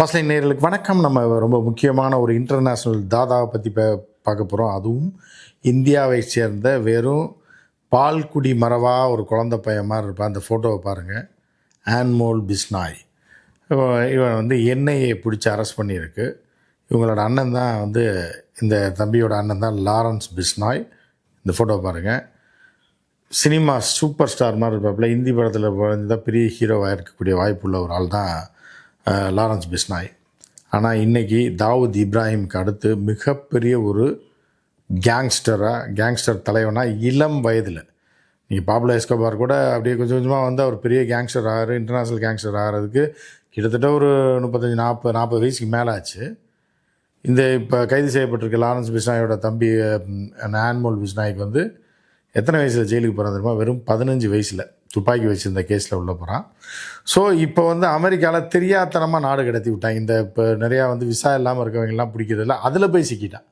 First line வணக்கம். நம்ம ரொம்ப முக்கியமான ஒரு இன்டர்நேஷ்னல் தாதாவை பற்றி பே பார்க்க போகிறோம் அதுவும் இந்தியாவை சேர்ந்த வெறும் பால்குடி மரவா ஒரு குழந்த பையன் மாதிரி இருப்பான் அந்த ஃபோட்டோவை பாருங்கள் ஆன்மோல் பிஸ்னாய் இவன் இவன் வந்து என்ஐஏ பிடிச்சி அரெஸ்ட் பண்ணியிருக்கு. இவங்களோட அண்ணன் தான் வந்து இந்த தம்பியோட அண்ணன் தான் லாரன்ஸ் பிஸ்னாய் இந்த ஃபோட்டோவை பாருங்கள் சினிமா சூப்பர் ஸ்டார் மாதிரி இருப்பாப்புல. இந்தி படத்தில் தான் பெரிய ஹீரோவாக இருக்கக்கூடிய வாய்ப்புள்ள ஒரு ஆள் தான் லாரன்ஸ் பிஸ்னாய். ஆனால் இன்றைக்கி தாவூத் இப்ராஹிம்க்கு அடுத்து மிகப்பெரிய ஒரு கேங்ஸ்டராக கேங்ஸ்டர் தலைவனாக இளம் வயதில். நீங்கள் பாப்லோ எஸ்கோபார் கூட அப்படியே கொஞ்சம் கொஞ்சமாக வந்து அவர் பெரிய கேங்ஸ்டர் ஆகிறாரு இன்டர்நேஷ்னல் கேங்ஸ்டர் ஆகிறதுக்கு கிட்டத்தட்ட ஒரு முப்பத்தஞ்சு நாற்பது நாற்பது வயசுக்கு மேலே ஆச்சு இந்த இப்போ கைது செய்யப்பட்டிருக்க லாரன்ஸ் பிஸ்னாயோட தம்பி ஆன்மோல் பிஸ்னாய்க்கு வந்து எத்தனை வயசில் ஜெயிலுக்கு போகிறான் தெரியுமா? வெறும் பதினஞ்சு வயசில். துப்பாக்கி வச்சிருந்த கேஸில் உள்ள போகிறான் ஸோ இப்போ வந்து அமெரிக்காவில் தெரியாத்தனமாக நாடு கடத்தி விட்டாங்க இந்த இப்போ நிறையா வந்து விசா இல்லாமல் இருக்கவங்கலாம் பிடிக்கிறதில்ல அதில் போய் சிக்கிட்டான்.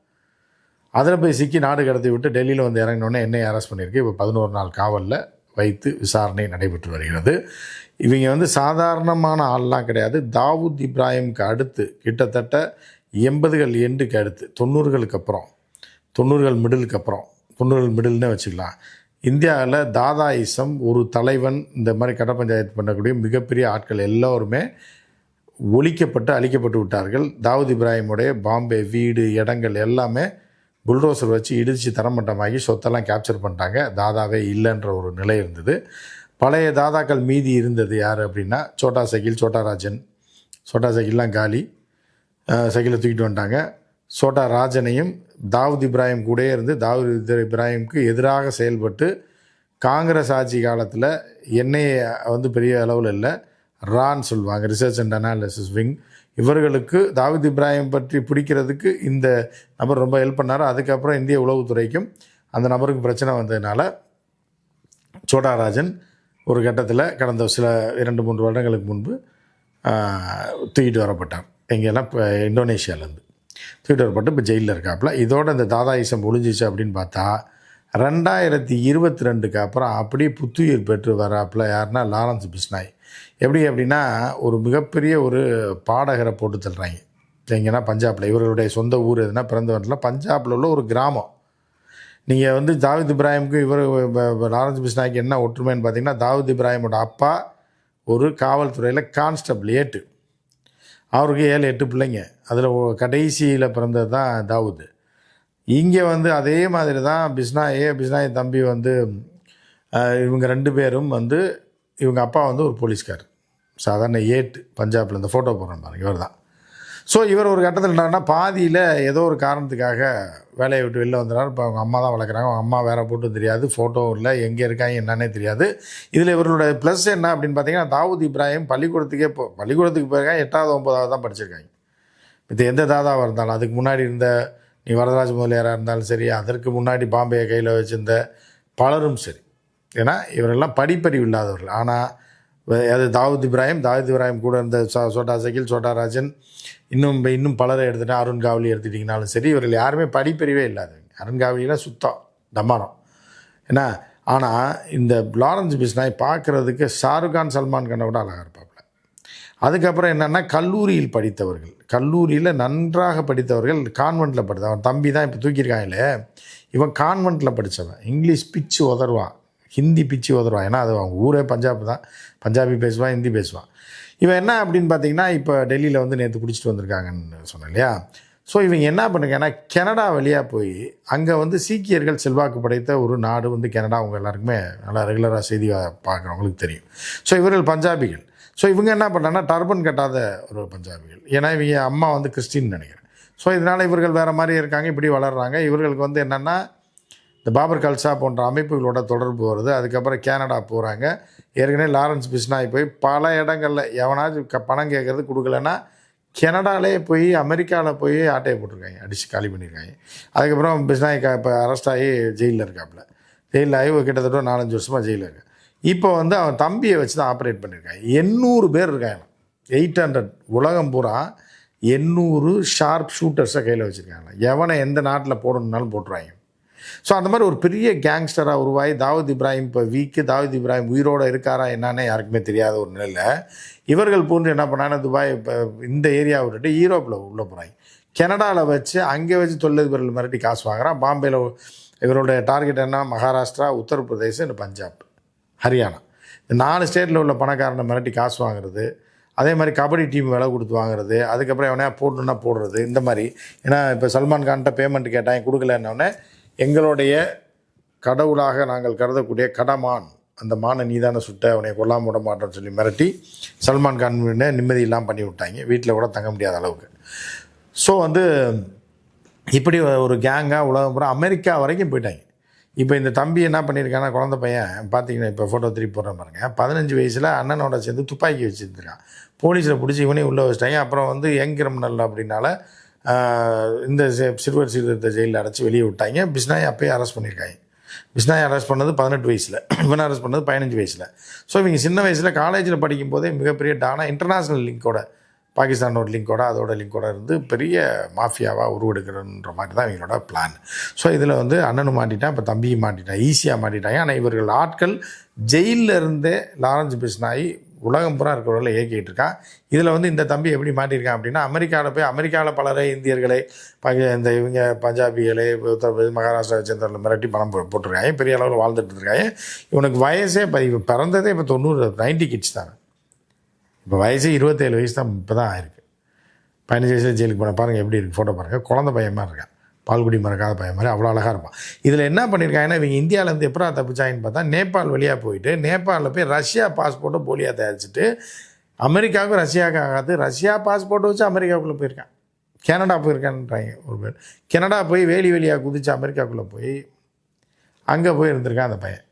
அதில் போய் சிக்கி நாடு கடத்தி விட்டு டெல்லியில் வந்து இறங்கினோடனே என்னை அரெஸ்ட் பண்ணியிருக்கு. இப்போ பதினோரு நாள் காவலில் வைத்து விசாரணை நடைபெற்று வருகிறது. இவங்க வந்து சாதாரணமான ஆள்லாம் கிடையாது. தாவூத் இப்ராஹிம்க்கு அடுத்து கிட்டத்தட்ட எண்பதுகள் எண்டுக்கு அடுத்து தொண்ணூறுகளுக்கு அப்புறம் தொண்ணூறுகள் மிடிலுக்கு அப்புறம் தொண்ணூறுகள் மிடில்னே வச்சுக்கலாம். இந்தியாவில் தாதாயிசம் ஒரு தலைவன் இந்த மாதிரி கட்ட பஞ்சாயத்து பண்ணக்கூடிய மிகப்பெரிய ஆட்கள் எல்லோருமே ஒழிக்கப்பட்டு அழிக்கப்பட்டு விட்டார்கள். தாவூத் இப்ராஹிமுடைய பாம்பே வீடு இடங்கள் எல்லாமே புல்டோசர் வச்சு இடித்து தரமட்டமாகி சொத்தெல்லாம் கேப்சர் பண்ணிட்டாங்க. தாதாவே இல்லைன்ற ஒரு நிலை இருந்தது. பழைய தாதாக்கள் மீதி இருந்தது யார் அப்படின்னா சோட்டா சைக்கிள் சோட்டா ராஜன். சோட்டா சைக்கிள்லாம் காலி. சைக்கிளை தூக்கிட்டு வந்துட்டாங்க. சோட்டா ராஜனையும் தாவூத் இப்ராஹிம் கூடயே இருந்து தாவூத் இப்ராஹிமுக்கு எதிராக செயல்பட்டு காங்கிரஸ் ஆட்சி காலத்தில் எண்ணெய் வந்து பெரிய அளவில் இல்லை ரான்னு சொல்லுவாங்க ரிசர்ச் அண்ட் அனாலிசிஸ் விங் இவர்களுக்கு தாவூத் இப்ராஹிம் பற்றி பிடிக்கிறதுக்கு இந்த நபர் ரொம்ப ஹெல்ப் பண்ணார். அதுக்கப்புறம் இந்திய உளவுத்துறைக்கும் அந்த நபருக்கு பிரச்சனை வந்ததுனால சோட்டா ராஜன் ஒரு கட்டத்தில் கடந்த சில இரண்டு மூன்று வருடங்களுக்கு முன்பு தூக்கிட்டு வரப்பட்டார். எங்கெல்லாம் இப்போ இந்தோனேஷியாவிலேருந்து தூக்கிட்டு வரப்பட்டு இப்போ ஜெயிலில் இருக்காப்புல. இதோட இந்த தாதாயிசம் ஒழிஞ்சிச்சு அப்படின்னு பார்த்தா ரெண்டாயிரத்தி இருபத்தி ரெண்டுக்கு அப்புறம் அப்படியே புத்துயிர் பெற்று வராப்புல யாருன்னா லாரன்ஸ் பிஸ்னாய் எப்படி அப்படின்னா ஒரு மிகப்பெரிய ஒரு பாடகரை போட்டு தள்ளுறாங்க. எங்கன்னா பஞ்சாபில். இவர்களுடைய சொந்த ஊர் எதுனா பிறந்த வீட்டில் பஞ்சாபில் உள்ள ஒரு கிராமம். நீங்கள் வந்து தாவூத் இப்ராஹிமுக்கும் இவர் லாரன்ஸ் பிஸ்னாய்க்கு என்ன ஒற்றுமைன்னு பார்த்தீங்கன்னா தாவூத் இப்ராஹிமோட அப்பா ஒரு காவல்துறையில் கான்ஸ்டபிள் ஏட்டு. அவருக்கு ஏழு எட்டு பிள்ளைங்க. அதில் கடைசியில் பிறந்தது தான் தாவூத். இங்கே வந்து அதே மாதிரி தான் பிஸ்னாயே பிஸ்னாய் தம்பி வந்து இவங்க ரெண்டு பேரும் வந்து இவங்க அப்பா வந்து ஒரு போலீஸ்கார் சாதாரண ஏட்டு பஞ்சாபில் இந்த ஃபோட்டோ போடுறேன் பாருங்க இவர் தான். ஸோ இவர் ஒரு கட்டத்தில் என்னன்னா பாதியில் ஏதோ ஒரு காரணத்துக்காக வேலையை விட்டு வெளில வந்துடுறாரு இப்போ அவங்க அம்மா தான் வளர்க்குறாங்க. அவங்க அம்மா வேறு போட்டும் தெரியாது. ஃபோட்டோ இல்லை எங்கே இருக்காங்க என்னன்னே தெரியாது. இதில் இவர்களுடைய ப்ளஸ் என்ன அப்படின்னு பார்த்தீங்கன்னா தாவூத் இப்ராஹிம் பள்ளிக்கூடத்துக்கே போ பள்ளிக்கூடத்துக்கு போயிருக்காங்க. எட்டாவது ஒன்பதாவது தான் படிச்சிருக்காங்க. இது எந்த தாதாவாக இருந்தாலும் அதுக்கு முன்னாடி இருந்த நீ வரதராஜ முதலியாராக இருந்தாலும் சரி அதற்கு முன்னாடி பாம்பே கையில் வச்சிருந்த பலரும் சரி. ஏன்னா இவரெல்லாம் படிப்பறிவு இல்லாதவர்கள். ஆனால் அது தாவூத் இப்ராஹிம் தாவூத் இப்ராஹிம் கூட இருந்த சோட்டா சகில் சோட்டா ராஜன் இன்னும் இன்னும் பலரை எடுத்துட்டு அருண் காவலி எடுத்துட்டிங்கனாலும் சரி இவர்கள் யாருமே படிப்பறிவே இல்லாதவங்க. அருண் காவலிலாம் சுத்தம் டமானம் என்ன ஆனால் இந்த லாரன்ஸ் பிஸ்னாய் பார்க்குறதுக்கு ஷாருக்கான் சல்மான் கானை விட அழகாக இருப்பாங்க. அதுக்கப்புறம் என்னென்னா கல்லூரியில் படித்தவர்கள். கல்லூரியில் நன்றாக படித்தவர்கள் கான்வெண்ட்டில் படித்த அவன் தம்பி தான் இப்போ தூக்கியிருக்காங்களே இவன் கான்வெண்ட்டில் படித்தவன் இங்கிலீஷ் பிச்சு உதருவான் ஹிந்தி பிச்சு உதருவான் ஏன்னா அது அவன் ஊரே பஞ்சாப் தான். பஞ்சாபி பேசுவான் ஹிந்தி பேசுவான். இவன் என்ன அப்படின்னு பார்த்தீங்கன்னா இப்போ டெல்லியில் வந்து நேற்று பிடிச்சிட்டு வந்திருக்காங்கன்னு சொன்னேன் இல்லையா? ஸோ இவங்க என்ன பண்ணுங்கன்னா கனடா வழியாக போய் அங்கே வந்து சீக்கியர்கள் செல்வாக்கு படைத்த ஒரு நாடு வந்து கனடா. அவங்க எல்லாருக்குமே நல்லா ரெகுலராக செய்தி பார்க்குறவங்களுக்கு தெரியும். ஸோ இவர்கள் பஞ்சாபிகள். ஸோ இவங்க என்ன பண்ணுறாங்கன்னா டர்பன் கட்டாத ஒரு பஞ்சாபிகள். ஏன்னா இவங்க அம்மா வந்து கிறிஸ்டின் நினைக்கிறேன். ஸோ இதனால் இவர்கள் வேறு மாதிரி இருக்காங்க இப்படி வளர்கிறாங்க இவர்களுக்கு வந்து என்னென்னா இந்த பாபர் கல்சா போன்ற அமைப்புகளோட தொடர்பு வருது. அதுக்கப்புறம் கேனடா போகிறாங்க ஏற்கனவே லாரன்ஸ் பிஸ்னாய் போய் பல இடங்களில் எவனாச்சும் க பணம் கேட்குறது கொடுக்கலன்னா கனடாலே போய் அமெரிக்காவில் போய் ஆட்டையை போட்டிருக்காங்க. அடித்து காலி பண்ணியிருக்காங்க அதுக்கப்புறம் பிஸ்னாய் இப்போ அரெஸ்ட் ஆகி ஜெயிலில் இருக்காப்புல. ஜெயிலில் ஆகி கிட்டத்தட்ட நாலஞ்சு வருஷமாக ஜெயிலில் இருக்கு. இப்போ வந்து அவன் தம்பியை வச்சு தான் ஆப்ரேட் பண்ணியிருக்காங்க எண்ணூறு பேர் இருக்காங்க. எயிட் ஹண்ட்ரட் உலகம் பூரா எண்ணூறு ஷார்ப் ஷூட்டர்ஸை கையில் வச்சுருக்காங்க. எவனை எந்த நாட்டில் போடணுன்னாலும் போட்டுருவாங்க. ஸோ அந்த மாதிரி ஒரு பெரிய கேங்ஸ்டராக உருவாகி தாவூத் இப்ராஹிம் இப்போ வீக்கு தாவூத் இப்ராஹிம் உயிரோடு இருக்காரா என்னன்னு யாருக்குமே தெரியாத ஒரு நிலையில் இவர்கள் பூன்று என்ன பண்ணாங்க துபாய் இப்போ இந்த ஏரியாவை விட்டுட்டு யூரோப்பில் உள்ளே போகிறாங்க கனடாவில் வச்சு அங்கே வச்சு தொழிலதிபர்கள் மிரட்டி காசு வாங்குறான். பாம்பேயில் இவருடைய டார்கெட் என்ன? மகாராஷ்டிரா உத்தரப்பிரதேசம் இந்த பஞ்சாப் ஹரியானா. இந்த நாலு ஸ்டேட்டில் உள்ள பணக்காரனை மிரட்டி காசு வாங்குறது அதே மாதிரி கபடி டீம் விலை கொடுத்து வாங்குறது அதுக்கப்புறம் எவனையா போடணுன்னா போடுறது இந்த மாதிரி. ஏன்னா இப்போ சல்மான் கான்கிட்ட பேமெண்ட் கேட்டான் கொடுக்கலன்னொடனே எங்களுடைய கடவுளாக நாங்கள் கருதக்கூடிய கடமான் அந்த மானை நீதான சுட்ட அவனை கொல்லாம விட மாட்டோம்னு சொல்லி மிரட்டி சல்மான் கான் நிம்மதி இல்லாமல் பண்ணி விட்டாங்க. வீட்டில் கூட தங்க முடியாத அளவுக்கு. ஸோ வந்து இப்படி ஒரு கேங்காக உலகம் பூரா அமெரிக்கா வரைக்கும் போயிட்டாங்க. இப்போ இந்த தம்பி என்ன பண்ணியிருக்கான்னா குழந்த பையன் பார்த்தீங்கன்னா இப்போ ஃபோட்டோ திருப்பி போடுறேன் பாருங்க. பதினஞ்சு வயசில் அண்ணனோட சேர்ந்து துப்பாக்கி வச்சுருந்துருக்கான். போலீஸில் பிடிச்சி இவனையும் உள்ளே வச்சிட்டாங்க. அப்புறம் வந்து யங் கிரிமினல் அப்படின்னால இந்த சிறுவர் சீர்திருத்த ஜெயிலில் அடைச்சி வெளியே விட்டாங்க. பிஸ்னாயை அப்பயே அரெஸ்ட் பண்ணியிருக்காங்க. பிஸ்னாயை அரெஸ்ட் பண்ணது பதினெட்டு வயசில். இவனை அரெஸ்ட் பண்ணது பதினஞ்சு வயசில். ஸோ இவங்க சின்ன வயசில் காலேஜில் படிக்கும் போதே மிகப்பெரிய டானா இன்டர்நேஷ்னல் லிங்கோட பாகிஸ்தானோட லிங்கோட அதோட லிங்கோட இருந்து பெரிய மாஃபியாவாக உருவெடுக்கணுன்ற மாதிரி தான் இவங்களோட பிளான் ஸோ இதில் வந்து அண்ணனும் மாட்டிட்டான் இப்போ தம்பியும் மாட்டிட்டான் ஈஸியாக மாட்டிட்டாங்க. ஆனால் இவர்கள் ஆட்கள் ஜெயிலில் இருந்தே லாரன்ஸ் பிஸ்னாயி உலகம் பூரா இருக்கிறவர்களை இயக்கிட்டு இருக்கான் இதில் வந்து இந்த தம்பி எப்படி மாட்டியிருக்கான் அப்படின்னா அமெரிக்காவில் போய் அமெரிக்காவில் பலரை இந்தியர்களை இந்த இவங்க பஞ்சாபிகளை மகாராஷ்டிரா சேர்ந்தவர்கள் மிரட்டி பணம் போட்டிருக்காங்க. பெரிய அளவில் வாழ்ந்துட்டு இருக்காங்க. இவனுக்கு வயசே இப்போ இவன் பிறந்ததே இப்போ தொண்ணூறு நைன்டி கிட்ஸ் தானே. இப்போ வயசே இருபத்தேழு வயசு தான் இப்போ தான் ஆயிருக்கு. பதினஞ்சு வயசுல ஜெயிலுக்கு போன பாருங்கள் எப்படி இருக்குது ஃபோட்டோ பாருங்கள் குழந்தை பையன் மாதிரி இருக்கான். பால்குடி மறக்காத பையன் மாதிரி அவ்வளோ அழகாக இருப்பான். இதில் என்ன பண்ணியிருக்காங்கன்னா இவங்க இந்தியாவிலேருந்து எப்படா தப்பிச்சாங்கன்னு பார்த்தா நேபாள் வழியாக போயிட்டு நேபாளில் போய் ரஷ்யா பாஸ்போர்ட்டை போலியாக தயாரிச்சுட்டு அமெரிக்காவுக்கும் ரஷ்யாவுக்கு ஆகாது. ரஷ்யா பாஸ்போர்ட்டை வச்சு அமெரிக்காவுக்குள்ளே போயிருக்கான். கனடா போயிருக்கான்றாங்க ஒரு பேர். கனடா போய் வேலி வேலியாக குதிச்சு அமெரிக்காவுக்குள்ளே போய் அங்கே போய் இருந்திருக்கான் அந்த பையன்.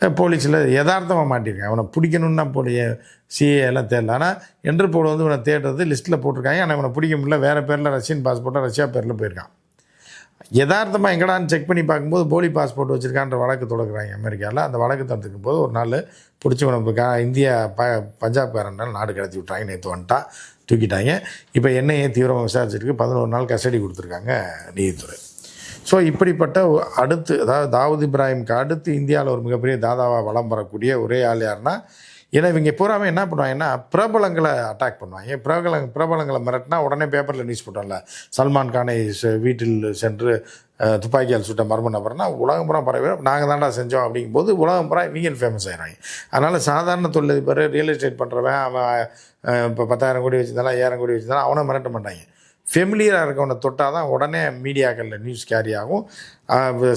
போலீஸில் யதார்த்தமாக மாட்டியிருக்கான் அவனை பிடிக்கணும்னா போலிய சிஏ எல்லாம் தேடல. ஆனால் என்டர்போல் வந்து இவனை தேடுறது லிஸ்ட்டில் போட்டிருக்காங்க. ஆனால் இவனை பிடிக்க முடியல. வேறு பேரில் ரஷ்யன் பாஸ்போர்ட்டாக ரஷ்யா பேரில் போயிருக்கான். யதார்த்தமாக எங்கடான்னு செக் பண்ணி பார்க்கும்போது போலி பாஸ்போர்ட் வச்சுருக்கான்ற வழக்கு தொடக்குறாங்க அமெரிக்காவில் அந்த வழக்கு தடுத்துக்கும் போது ஒரு நாள் பிடிச்சவனை இப்போ கா- இந்தியா ப பஞ்சாப்காரனால் நாடு கடத்தி விட்டாங்க. நேற்று வந்துட்டான் தூக்கிட்டாங்க. இப்போ என்னையே தீவிரமாக விசாரிச்சிருக்கு. பதினோரு நாள் கஸ்டடி கொடுத்துருக்காங்க நீதித்துறை. ஸோ இப்படிப்பட்ட அடுத்து அதாவது தாவூத் இப்ராஹிம்க்கு அடுத்து இந்தியாவில் ஒரு மிகப்பெரிய தாதாவாக வலம் வரக்கூடிய ஒரே ஆள் யாருன்னா ஏன்னா இவங்க பூராமே என்ன பண்ணுவாங்கன்னா பிரபலங்களை அட்டாக் பண்ணுவாங்க. பிரபல பிரபலங்களை மிரட்டினா உடனே பேப்பரில் நியூஸ் போட்டோம்ல. சல்மான் கானை செ- வீட்டில் சென்று துப்பாக்கியால் சுட்ட மர்ம நபர்னா உலகம் புறம் பரவி நாங்கள் தான்டா செஞ்சோம். அப்படிங்கும்போது உலகம் புறம் இவங்க ஃபேமஸ் ஆகிறாங்க அதனால் சாதாரண தொழில் அதிபர் ரியல் எஸ்டேட் பண்ணுறவன் அவன் இப்போ பத்தாயிரம் கோடி வச்சுருந்தாலும் ஐயாயிரம் கோடி வச்சிருந்தாலும் அவனை மிரட்ட மாட்டாங்க. ஃபெமிலியராக இருக்கவனை தொட்டால் தான் உடனே மீடியாக்களில் நியூஸ் கேரி ஆகும்.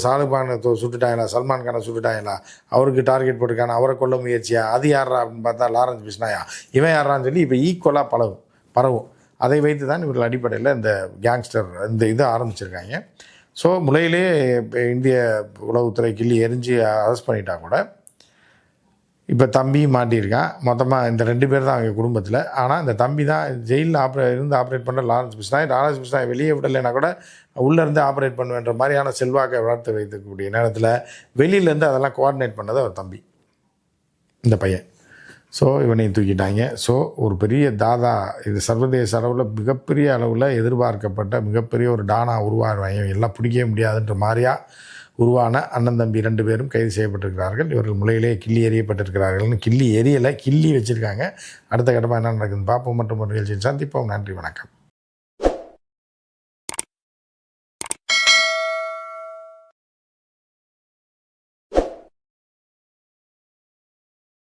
சாலுபானை சுட்டுட்டாங்களா சல்மான் கானை சுட்டுட்டாங்களா அவருக்கு டார்கெட் போட்டுக்கான அவரை கொல்ல முயற்சியா அது யாரா அப்படின்னு பார்த்தா லாரன்ஸ் பிஸ்னாயா இவன் யாரான்னு சொல்லி இப்போ ஈக்குவலாக பரவும் பரவும். அதை வைத்து தான் இவர்கள் அடிப்படையில் இந்த கேங்ஸ்டர் இந்த இதை ஆரம்பிச்சிருக்காங்க. ஸோ முளையிலே இப்போ இந்திய உளவுத்துறை கிள்ளி எரிஞ்சு அரெஸ்ட் பண்ணிட்டா கூட இப்போ தம்பியும் மாட்டியிருக்கான் மொத்தமாக இந்த ரெண்டு பேர் தான் அவங்க குடும்பத்தில். ஆனால் இந்த தம்பி தான் ஜெயிலில் ஆப்ரே இருந்து ஆப்ரேட் பண்ண லாரன்ஸ் பிஸ்னாய் லாரன்ஸ் பிஸ்னாய் வெளியே விடலைன்னா கூட உள்ளே இருந்து ஆப்ரேட் பண்ணுவேன்ற மாதிரியான செல்வாக்கை வளர்த்து வைக்கக்கூடிய நேரத்தில் வெளியிலேருந்து அதெல்லாம் கோஆர்டினேட் பண்ணது அவர் தம்பி. இந்த பையன். ஸோ இவனையும் தூக்கிட்டாங்க. ஸோ ஒரு பெரிய தாதா இது சர்வதேச அளவில் மிகப்பெரிய அளவில் எதிர்பார்க்கப்பட்ட மிகப்பெரிய ஒரு டானா உருவாடுவாங்க எல்லாம் பிடிக்கவே முடியாதுன்ற மாதிரியா உருவான அண்ணன் தம்பி ரெண்டு பேரும் கைது செய்யப்பட்டிருக்கிறார்கள். இவர்கள் முளையிலே கிள்ளி எறியப்பட்டிருக்கிறார்கள்னு கிள்ளி எரியலை கிள்ளி வச்சுருக்காங்க. அடுத்த கட்டமாக என்ன நடக்குதுன்னு பார்ப்போம். மற்றும் ஒரு நிகழ்ச்சியில் சந்திப்போம். நன்றி வணக்கம்.